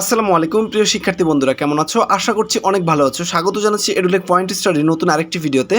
আসসালামু আলাইকুম, প্রিয় শিক্ষার্থী বন্ধুরা, কেমন আছো? আশা করছি অনেক ভালো আছো। স্বাগত জানাচ্ছি এডুলেক পয়েন্ট স্টাডি নতুন আরেকটি ভিডিওতে।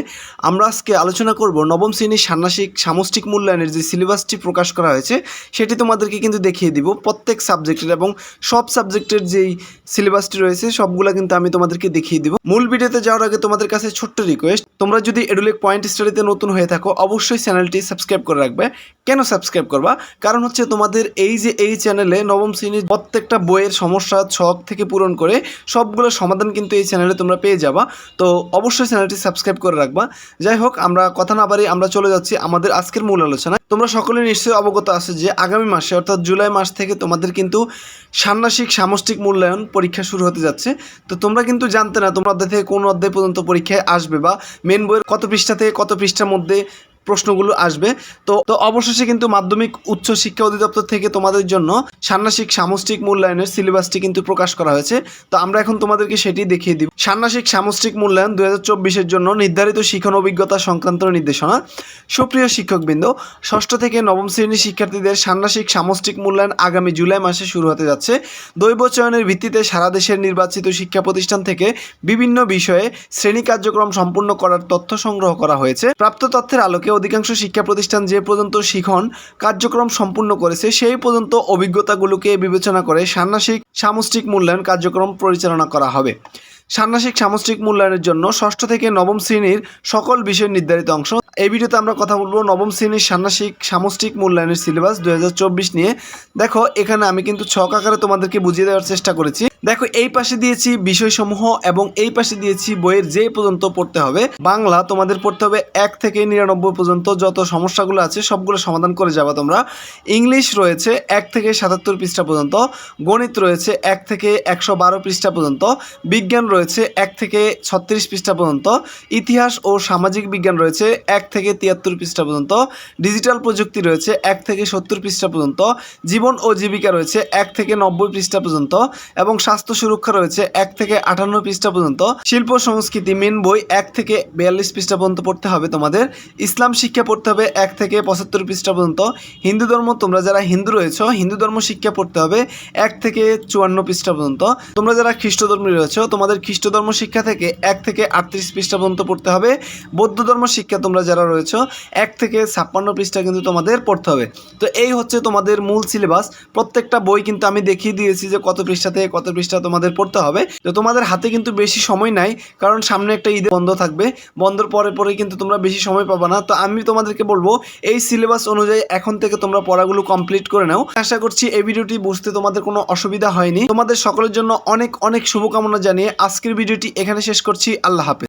আমরা আজকে আলোচনা করব নবম শ্রেণির ষান্মাসিক সামষ্টিক মূল্যায়নের যে সিলেবাসটি প্রকাশ করা হয়েছে, সেটি তোমাদেরকে কিন্তু দেখিয়ে দিব প্রত্যেক সাবজেক্টের এবং সব সাবজেক্টের যেই সিলেবাসটি রয়েছে, সবগুলো কিন্তু আমি তোমাদেরকে দেখিয়ে দিব। মূল ভিডিওতে যাওয়ার আগে তোমাদের কাছে ছোট্ট রিকোয়েস্ট তোমরা যদি এডুলেক পয়েন্ট স্টাডিতে নতুন হয়ে থাকো, অবশ্যই চ্যানেলটি সাবস্ক্রাইব করে রাখবে। কেন সাবস্ক্রাইব করবা? কারণ হচ্ছে তোমাদের এই যে এই চ্যানেলে নবম শ্রেণির প্রত্যেকটা বইয়ের সমস্যা ছক থেকে পূরণ করে সবগুলো সমাধান কিন্তু এই চ্যানেলে তোমরা পেয়ে যাবা। তো অবশ্যই চ্যানেলটি সাবস্ক্রাইব করে রাখবা। যাই হোক, আমরা কথা না বাড়ি আমরা চলে যাচ্ছি আমাদের আজকের মূল আলোচনায়। তোমরা সকলে নিশ্চয়ই অবগত আছে যে আগামী মাসে, অর্থাৎ জুলাই মাস থেকে তোমাদের কিন্তু ষান্মাসিক সামষ্টিক মূল্যায়ন পরীক্ষা শুরু হতে যাচ্ছে। তো তোমরা কিন্তু জানতে না তোমরা অধ্যায় থেকে কোন অধ্যায় পর্যন্ত পরীক্ষায় আসবে বা মেন বইয়ের কত পৃষ্ঠা থেকে কত পৃষ্ঠার মধ্যে প্রশ্নগুলো আসবে। তো তো অবশেষে কিন্তু মাধ্যমিক উচ্চ শিক্ষা অধিদপ্তর থেকে তোমাদের জন্য ষান্মাসিক সামষ্টিক মূল্যায়নের সিলেবাসটি কিন্তু প্রকাশ করা হয়েছে। তো আমরা এখন তোমাদেরকে সেটি দেখিয়ে দিব। ষান্মাসিক সামষ্টিক মূল্যায়ন দু হাজার জন্য নির্ধারিত শিক্ষণ অভিজ্ঞতা সংক্রান্ত নির্দেশনা। সুপ্রিয় শিক্ষকবৃন্দ, ষষ্ঠ থেকে নবম শ্রেণির শিক্ষার্থীদের ষান্মাসিক সামষ্টিক মূল্যায়ন আগামী জুলাই মাসে শুরু হতে যাচ্ছে। দৈব চয়নের ভিত্তিতে সারা দেশের নির্বাচিত শিক্ষা প্রতিষ্ঠান থেকে বিভিন্ন বিষয়ে শ্রেণি কার্যক্রম সম্পূর্ণ করার তথ্য সংগ্রহ করা হয়েছে। প্রাপ্ত তথ্যের আলোকে অধিকাংশ শিক্ষা প্রতিষ্ঠান যে পর্যন্ত শিখন কার্যক্রম সম্পূর্ণ করেছে, সেই পর্যন্ত অভিজ্ঞতাগুলোকে বিবেচনা করে ষান্মাসিক সামষ্টিক মূল্যায়ন কার্যক্রম পরিচালনা করা হবে। ষান্মাসিক সামষ্টিক মূল্যায়নের জন্য ষষ্ঠ থেকে নবম শ্রেণির সকল বিষয়ের নির্ধারিত অংশ। এই ভিডিওতে আমরা কথা বলব নবম শ্রেণির ষান্মাসিক সামষ্টিক মূল্যায়নের সিলেবাস দুই হাজার চব্বিশ নিয়ে। দেখো, এখানে আমি কিন্তু ছক আকারে তোমাদেরকে বুঝিয়ে দেওয়ার চেষ্টা করেছি। দেখো, এই পাশে দিয়েছি বিষয়সমূহ এবং এই পাশে দিয়েছি বইয়ের যে পর্যন্ত পড়তে হবে, বাংলা তোমাদের পড়তে হবে এক থেকে নিরানব্বই পর্যন্ত। যত সমস্যাগুলো আছে, সবগুলো সমাধান করে যাবা তোমরা। ইংলিশ রয়েছে এক থেকে সাতাত্তর পৃষ্ঠা পর্যন্ত। গণিত রয়েছে এক থেকে একশো বারো পৃষ্ঠা পর্যন্ত। বিজ্ঞান রয়েছে এক থেকে ছত্রিশ পৃষ্ঠা পর্যন্ত। ইতিহাস ও সামাজিক বিজ্ঞান রয়েছে এক থেকে তিয়াত্তর পৃষ্ঠা পর্যন্ত। ডিজিটাল প্রযুক্তি রয়েছে এক থেকে সত্তর পৃষ্ঠা পর্যন্ত। জীবন ও জীবিকা রয়েছে এক থেকে নব্বই পৃষ্ঠা পর্যন্ত। এবং স্বাস্থ্য সুরক্ষা রয়েছে এক থেকে আটান্ন পৃষ্ঠা পর্যন্ত। শিল্প সংস্কৃতি মেন বই এক থেকে বিয়াল্লিশ পৃষ্ঠা পর্যন্ত পড়তে হবে তোমাদের। ইসলাম শিক্ষা পড়তে হবে এক থেকে পঁচাত্তর পৃষ্ঠা পর্যন্ত। হিন্দু ধর্ম, তোমরা যারা হিন্দু রয়েছো, হিন্দু ধর্ম শিক্ষা পড়তে হবে এক থেকে চুয়ান্ন পৃষ্ঠা পর্যন্ত। তোমরা যারা খ্রিস্ট ধর্মী রয়েছো, তোমাদের খ্রিস্ট ধর্ম শিক্ষা থেকে এক থেকে আটত্রিশ পৃষ্ঠা পর্যন্ত পড়তে হবে। বৌদ্ধ ধর্ম শিক্ষা তোমরা যারা রয়েছো, এক থেকে ছাপ্পান্ন পৃষ্ঠা কিন্তু তোমাদের পড়তে হবে। তো এই হচ্ছে তোমাদের মূল সিলেবাস। প্রত্যেকটা বই কিন্তু আমি দেখিয়ে দিয়েছি যে কত পৃষ্ঠা থেকে কত পৃষ্ঠা তোমাদের পড়তে হবে। তো তোমাদের হাতে কিন্তু বেশি সময় নাই, কারণ সামনে একটা ঈদ বন্ধ থাকবে। বন্ধর পরে পরে কিন্তু তোমরা বেশি সময় পাবে না। তো আমি তোমাদেরকে বলব, এই সিলেবাস অনুযায়ী এখন থেকে তোমরা পড়াগুলো কমপ্লিট করে নাও। আশা করছি এই ভিডিওটি বুঝতে তোমাদের কোনো অসুবিধা হয়নি। তোমাদের সকলের জন্য অনেক অনেক শুভকামনা জানিয়ে আজকের ভিডিওটি এখানে শেষ করছি। আল্লাহ হাফেজ।